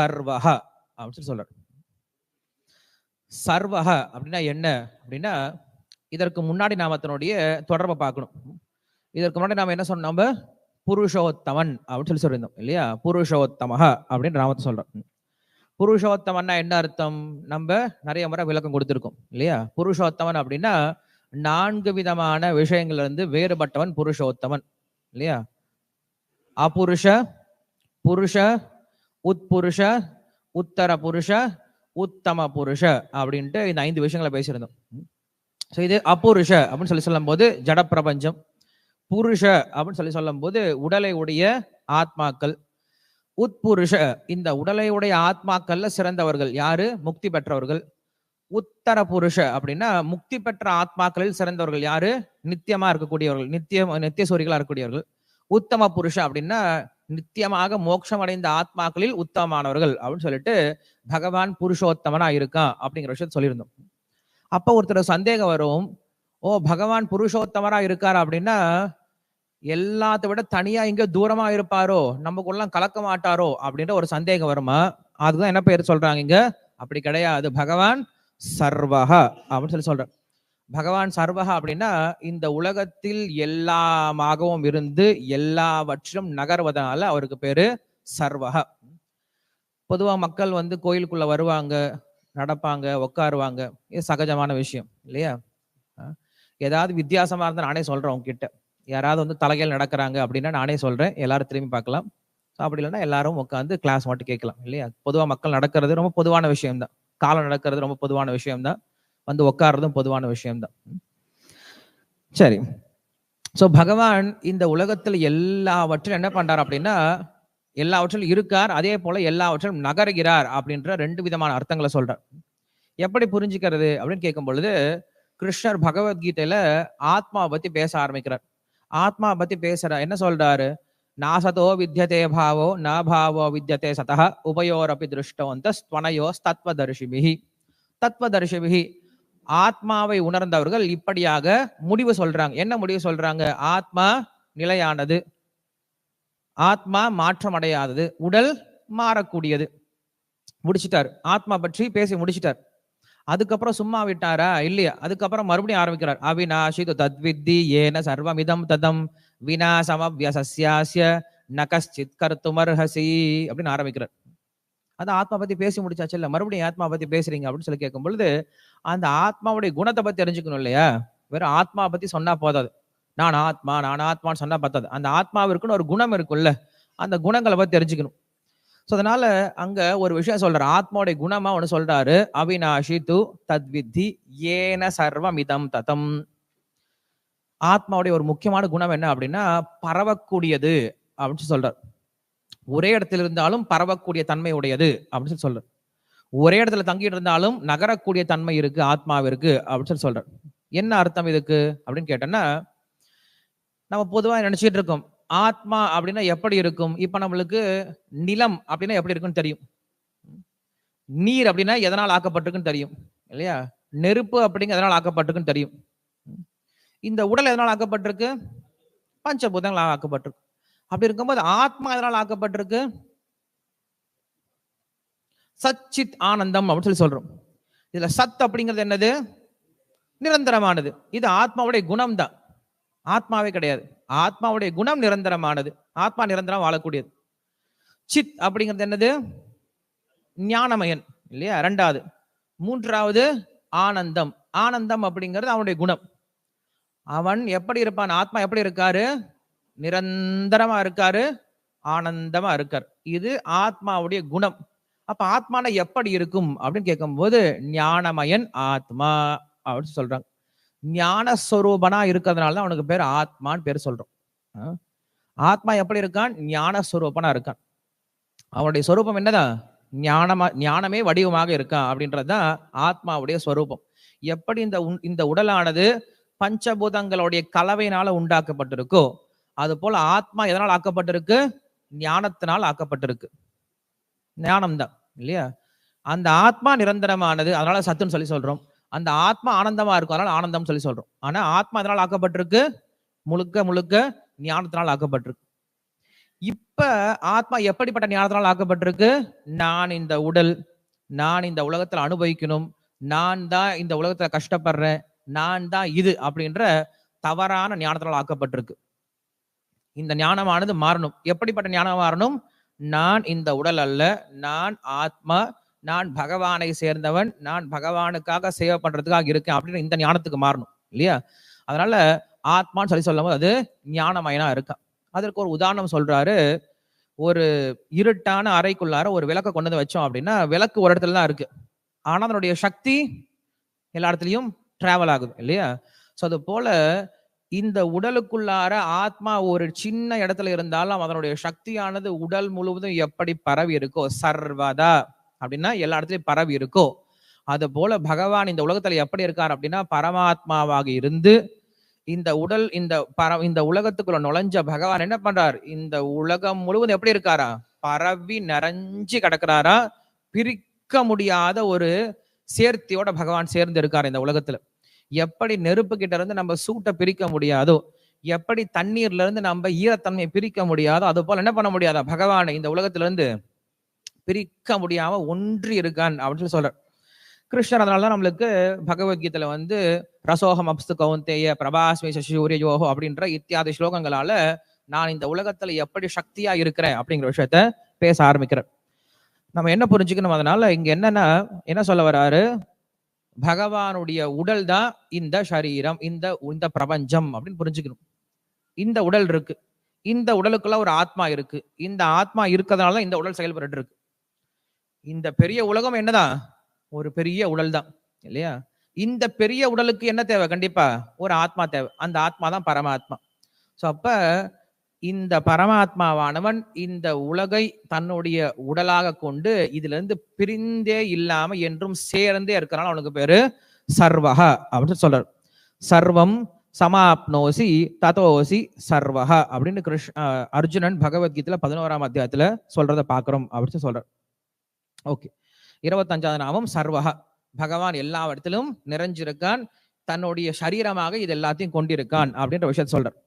சர்வஹ அப்படின்னு சொல்லி சொல்றார். சர்வஹ அப்படின்னா என்ன? அப்படின்னா இதற்கு முன்னாடி நாம அதனுடைய தொடர்பை பார்க்கணும். இதற்கு முன்னாடி நாம என்ன சொன்னோம் நம்ம? புருஷோத்தமன் அப்படின்னு சொல்லி சொல்லியிருந்தோம் இல்லையா? புருஷோத்தமஹ அப்படின்னு நாமத்தை சொல்றோம். புருஷோத்தமன்னா என்ன அர்த்தம்? நம்ம நிறைய முறை விளக்கம் கொடுத்துருக்கோம் இல்லையா? புருஷோத்தமன் அப்படின்னா நான்கு விதமான விஷயங்கள்ல இருந்து வேறுபட்டவன் புருஷோத்தமன் இல்லையா? அபுருஷ புருஷ உட்புருஷ உத்தர புருஷ உத்தம புருஷ அப்படின்ட்டு இந்த ஐந்து விஷயங்களை பேசியிருந்தோம். ஸோ இது அபுருஷ அப்படின்னு சொல்லி சொல்லும்போது ஜட பிரபஞ்சம் புருஷ அப்படின்னு சொல்லி சொல்லும்போது உடலை உடைய ஆத்மாக்கள் உட்புருஷ இந்த உடலை உடைய ஆத்மாக்கள்ல சிறந்தவர்கள் யாரு? முக்தி பெற்றவர்கள். உத்தர புருஷ அப்படின்னா முக்தி பெற்ற ஆத்மாக்களில் சிறந்தவர்கள் யாரு? நித்தியமா இருக்கக்கூடியவர்கள் நித்தியம் நித்திய சூரிகளா இருக்கக்கூடியவர்கள். உத்தம புருஷ அப்படின்னா நித்தியமாக மோட்சம் அடைந்த ஆத்மாக்களில் உத்தமமானவர்கள் அப்படின்னு சொல்லிட்டு பகவான் புருஷோத்தமனா இருக்கான் அப்படிங்கிற விஷயத்த சொல்லியிருந்தோம். அப்ப ஒருத்தர் சந்தேகம் வரும். ஓ பகவான் புருஷோத்தமரா இருக்கார் அப்படின்னா எல்லாத்த விட தனியா இங்க தூரமா இருப்பாரோ? நமக்குள்ள கலக்க மாட்டாரோ? அப்படின்ற ஒரு சந்தேகம் வருமா? அதுதான் என்ன பேர் சொல்றாங்க இங்க? அப்படி கிடையாது. பகவான் சர்வஹா அப்படின்னு சொல்லி சொல்றார். பகவான் சர்வகா அப்படின்னா இந்த உலகத்தில் எல்லாமாகவும் இருந்து எல்லாவற்றிலும் நகர்வதனால அவருக்கு பேரு சர்வக பொதுவா மக்கள் வந்து கோயிலுக்குள்ள வருவாங்க நடப்பாங்க உட்காருவாங்க இது சகஜமான விஷயம் இல்லையா? ஏதாவது வித்தியாசமா இருந்தா நானே சொல்றேன் உங்ககிட்ட யாராவது வந்து தலைகையில் நடக்கிறாங்க அப்படின்னா நானே சொல்றேன் எல்லாரும் திரும்பி பார்க்கலாம். அப்படி இல்லைன்னா எல்லாரும் உட்காந்து கிளாஸ் மட்டும் கேட்கலாம் இல்லையா? பொதுவா மக்கள் நடக்கிறது ரொம்ப பொதுவான விஷயம்தான். காலம் நடக்கிறது ரொம்ப பொதுவான விஷயம்தான். வந்து உட்கார்றதும் பொதுவான விஷயம்தான். சரி. ஸோ பகவான் இந்த உலகத்தில் எல்லாவற்றிலும் என்ன பண்றார் அப்படின்னா எல்லாவற்றிலும் இருக்கார் அதே போல எல்லாவற்றிலும் நகருகிறார் அப்படின்ற ரெண்டு விதமான அர்த்தங்களை சொல்றார். எப்படி புரிஞ்சுக்கிறது அப்படின்னு கேட்கும் பொழுது கிருஷ்ணர் பகவத்கீதையில ஆத்மா பத்தி பேச ஆரம்பிக்கிறார். ஆத்மா பத்தி பேசுற என்ன சொல்றாரு? நாசதோ வித்தியதே பாவோ ந பாவோ வித்தியதே சதா உபயோரப்பி திருஷ்டவந்த ஸ்வனயோ தத்வதர்ஷிபிகி தத்வதர்ஷிபிகி ஆத்மாவை உணர்ந்தவர்கள் இப்படியாக முடிவு சொல்றாங்க. என்ன முடிவு சொல்றாங்க? ஆத்மா நிலையானது. ஆத்மா மாற்றம் அடையாதது. உடல் மாறக்கூடியது. முடிச்சிட்டார். ஆத்மா பற்றி பேசி முடிச்சிட்டார். அதுக்கப்புறம் சும்மா விட்டாரா? இல்லையா. அதுக்கப்புறம் மறுபடியும் ஆரம்பிக்கிறார். அவிநாஷி தத்வித்தி ஏன சர்வமிதம் ததம் வினாசமவியசியாசிய நகஸ்சித் கருத்துமர்ஹசி அப்படின்னு ஆரம்பிக்கிறார். அந்த ஆத்மா பத்தி பேசி முடிச்சாச்சு இல்ல மறுபடியும் ஆத்மா பத்தி பேசுறீங்க அப்படின்னு சொல்லி கேட்கும் பொழுது அந்த ஆத்மாவுடைய குணத்தை பத்தி தெரிஞ்சுக்கணும் இல்லையா? வெறும் ஆத்மா பத்தி சொன்னா போதாது. நான் ஆத்மா நான் ஆத்மான்னு சொன்னா பத்தாது. அந்த ஆத்மாவிற்குன்னு ஒரு குணம் இருக்கும்ல அந்த குணங்களை பத்தி தெரிஞ்சுக்கணும். ஸோ அதனால அங்க ஒரு விஷயம் சொல்றாரு. ஆத்மாவுடைய குணமா ஒன்று சொல்றாரு. அவிநாஷி து தத்வித்தி ஏன சர்வமிதம் ததம். ஆத்மாவுடைய ஒரு முக்கியமான குணம் என்ன அப்படின்னா பரவக்கூடியது அப்படின்னு சொல்லி ஒரே இடத்துல இருந்தாலும் பரவக்கூடிய தன்மை உடையது அப்படின்னு சொல்லி சொல்றார். ஒரே இடத்துல தங்கிட்டு இருந்தாலும் நகரக்கூடிய தன்மை இருக்கு ஆத்மாவிற்கு அப்படின்னு சொல்லி சொல்றார். என்ன அர்த்தம் இதுக்கு? அப்படின்னு கேட்டோம்னா நம்ம பொதுவா நினைச்சிட்டு இருக்கோம் ஆத்மா அப்படின்னா எப்படி இருக்கும்? இப்ப நம்மளுக்கு நிலம் அப்படின்னா எப்படி இருக்குன்னு தெரியும். நீர் அப்படின்னா எதனால் ஆக்கப்பட்டிருக்குன்னு தெரியும் இல்லையா? நெருப்பு அப்படிங்க எதனால் ஆக்கப்பட்டிருக்குன்னு தெரியும். இந்த உடல் எதனால் ஆக்கப்பட்டிருக்கு? பஞ்சபூதங்கள் ஆக்கப்பட்டிருக்கு. அப்படி இருக்கும்போது ஆத்மா எதனால் ஆக்கப்பட்டிருக்கு? சச்சித் ஆனந்தம் அப்படின்னு சொல்லி சொல்றோம். இதுல சத் அப்படிங்கிறது என்னது? நிரந்தரமானது. இது ஆத்மாவுடைய குணம் தான் ஆத்மாவே கிடையாது. ஆத்மாவுடைய குணம் நிரந்தரமானது. ஆத்மா நிரந்தரம் வாழக்கூடியது. சித் அப்படிங்கிறது என்னது? ஞானமயன். இல்லையா? ரெண்டாவது மூன்றாவது ஆனந்தம். ஆனந்தம் அப்படிங்கிறது அவனுடைய குணம். அவன் எப்படி இருப்பான்? ஆத்மா எப்படி இருக்காரு? நிரந்தரமா இருக்காரு ஆனந்தமா இருக்கார். இது ஆத்மாவுடைய குணம். அப்ப ஆத்மான எப்படி இருக்கும் அப்படின்னு கேட்கும்போது ஞானமயன் ஆத்மா அப்படின்னு சொல்றாங்க. ஞானஸ்வரூபனா இருக்கிறதுனால தான் அவனுக்கு பேர் ஆத்மான்னு பேர் சொல்றோம். ஆ? ஆத்மா எப்படி இருக்கான்? ஞான ஸ்வரூபனா இருக்கான். அவனுடைய சொரூபம் என்னதான் ஞானமா ஞானமே வடிவமாக இருக்கான் அப்படின்றதுதான் ஆத்மாவுடைய ஸ்வரூபம். எப்படி இந்த உன்- இந்த உடலானது பஞ்சபூதங்களுடைய கலவையினால உண்டாக்கப்பட்டிருக்கோ அது போல ஆத்மா எதனால் ஆக்கப்பட்டிருக்கு? ஞானத்தினால் ஆக்கப்பட்டிருக்கு. ஞானம் தான் இல்லையா? அந்த ஆத்மா நிரந்தரமானது அதனால சத்துன்னு சொல்லி சொல்றோம். அந்த ஆத்மா ஆனந்தமா இருக்கும் அதனால ஆனந்தம் சொல்லி சொல்றோம். ஆனா ஆத்மா எதனால் ஆக்கப்பட்டிருக்கு? முழுக்க முழுக்க ஞானத்தினால் ஆக்கப்பட்டிருக்கு. இப்ப ஆத்மா எப்படிப்பட்ட ஞானத்தினால் ஆக்கப்பட்டிருக்கு? நான் இந்த உடல் நான் இந்த உலகத்துல அனுபவிக்கணும் நான் தான் இந்த உலகத்துல கஷ்டப்படுறேன் நான் தான் இது அப்படின்ற தவறான ஞானத்தினால் ஆக்கப்பட்டிருக்கு. இந்த ஞானமானது மாறணும். எப்படிப்பட்ட ஞானம் மாறணும்? நான் இந்த உடல் அல்ல நான் ஆத்மா நான் பகவானை சேர்ந்தவன் நான் பகவானுக்காக சேவை பண்றதுக்காக இருக்கேன் அப்படின்னு இந்த ஞானத்துக்கு மாறணும் இல்லையா? அதனால ஆத்மான்னு சொல்லி சொல்லும் போது அது ஞானமயனா இருக்கான் அதற்கு ஒரு உதாரணம் சொல்றாரு. ஒரு இருட்டான அறைக்குள்ளார ஒரு விளக்கை கொண்டு வந்து வச்சோம் அப்படின்னா விளக்கு ஒரு இடத்துல தான் இருக்கு. ஆனா அதனுடைய சக்தி எல்லா இடத்துலயும் டிராவல் ஆகுது இல்லையா? ஸோ அது போல இந்த உடலுக்குள்ளார ஆத்மா ஒரு சின்ன இடத்துல இருந்தாலும் அதனுடைய சக்தியானது உடல் முழுவதும் எப்படி பரவி இருக்கோ சர்வதா அப்படின்னா எல்லா இடத்துலயும் பரவி இருக்கோ அது போல பகவான் இந்த உலகத்துல எப்படி இருக்கார் அப்படின்னா பரமாத்மாவாக இருந்து இந்த உடல் இந்த பர இந்த உலகத்துக்குள்ள நுழைஞ்ச பகவான் என்ன பண்றார்? இந்த உலகம் முழுவதும் எப்படி இருக்காரா? பரவி நிறைஞ்சு கிடக்குறாரா? பிரிக்க முடியாத ஒரு சேர்த்தியோட பகவான் சேர்ந்து இருக்கார் இந்த உலகத்துல. எப்படி நெருப்பு கிட்ட இருந்து நம்ம சூட்டை பிரிக்க முடியாதோ எப்படி தண்ணீர்ல இருந்து நம்ம ஈரத்தன்மையை பிரிக்க முடியாதோ அது போல என்ன பண்ண முடியாதா பகவானை இந்த உலகத்துல இருந்து பிரிக்க முடியாம ஒன்றி இருக்கான் அப்படின்னு சொல்லி சொல்ற கிருஷ்ணர் அதனாலதான் நம்மளுக்கு பகவத்கீதையில வந்து ரசோகம் அப்ஸ்து கௌந்தேய பிரபாஸ்மி சூரிய யோகோ அப்படின்ற இத்தியாதி ஸ்லோகங்களால நான் இந்த உலகத்துல எப்படி சக்தியா இருக்கிறேன் அப்படிங்கிற விஷயத்த பேச ஆரம்பிக்கிறேன் நம்ம என்ன புரிஞ்சுக்கணும் அதனால இங்க என்னன்னா என்ன சொல்ல வராரு? பகவானுடைய உடல் தான் இந்த சரீரம் இந்த இந்த பிரபஞ்சம் அப்படின்னு புரிஞ்சுக்கணும். இந்த உடல் இருக்கு. இந்த உடலுக்குள்ள ஒரு ஆத்மா இருக்கு. இந்த ஆத்மா இருக்கிறதுனால தான் இந்த உடல் செயல்பட்டு இருக்கு. இந்த பெரிய உலகம் என்னதான்? ஒரு பெரிய உடல் தான் இல்லையா? இந்த பெரிய உடலுக்கு என்ன தேவை? கண்டிப்பா ஒரு ஆத்மா தேவை. அந்த ஆத்மா தான் பரமாத்மா. ஸோ அப்ப இந்த பரமாத்மாவானவன் இந்த உலகை தன்னுடைய உடலாக கொண்டு இதுல இருந்து பிரிந்தே இல்லாம என்றும் சேர்ந்தே இருக்கிறனால அவனுக்கு பேரு சர்வக அப்படின்னு சொல்றார். சர்வம் சமாப்னோசி ததோசி சர்வக அப்படின்னு கிருஷ் அர்ஜுனன் பகவத்கீதையில பதினோராம் அத்தியாயத்துல சொல்றதை பாக்குறோம் அப்படின்னு சொல்றார். ஓகே. இருபத்தஞ்சாவது நாமம் சர்வக பகவான் எல்லா இடத்திலும் நிறைஞ்சிருக்கான். தன்னுடைய சரீரமாக இது எல்லாத்தையும் கொண்டிருக்கான் அப்படின்ற விஷயத்த சொல்றார்.